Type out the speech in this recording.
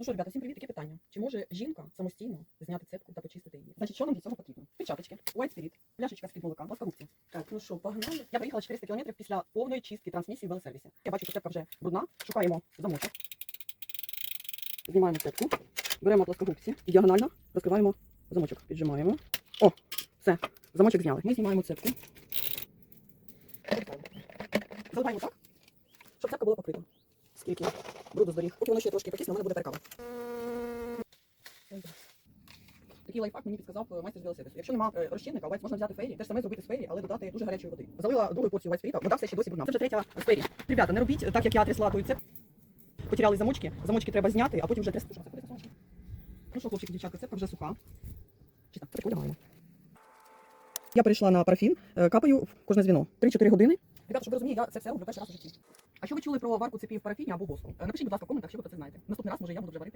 Ну що, ребята, всім привіт, таке питання. Чи може жінка самостійно зняти цепку та почистити її? Значить, що нам для цього потрібно? Перчаточки, white spirit, пляшечка з-під молока, плоскогубці. Так, ну що, погнали? Я проїхала 400 км після повної чистки трансмісії в велосервісі. Я бачу, що цепка вже брудна. Шукаємо замочок. Знімаємо цепку, беремо плоскогубці і діагонально розкриваємо замочок. Піджимаємо. О, все, замочок зняли. Ми знімаємо цепку. Заливаємо так, щоб цепка була покрита. Скільки бруду здоріг. Поки воно ще трошки покисне, у мене буде перекава. Такий лайфхак мені підказав е, майстер з велосипеду. Якщо немає е, розчинника, овець можна взяти фейрі, те ж саме зробити з фейрі, але додати дуже гарячої води. Залила другу порцію вайспіріта, вода все ще досі брудна. Це вже третя з фейрі. Ребята, не робіть так, як я трясла той цеп. Потеряли замочки, замочки треба зняти, а потім вже трясти. Це? Ну що, хлопчики, дівчатка, цепка вже суха. Чисто, цепку одягаємо. Я перейшла на парафін, е, капаю в кожне звіно. 3-4 години. Ребята, щоб ви розуміли, я це все роблю перший раз у житті. А що ви чули про варку цепів парафіні або воску? Е, Напишіть, будь ласка, в коментах, що ви про це знаєте. Наступний раз, може, я буду вже варити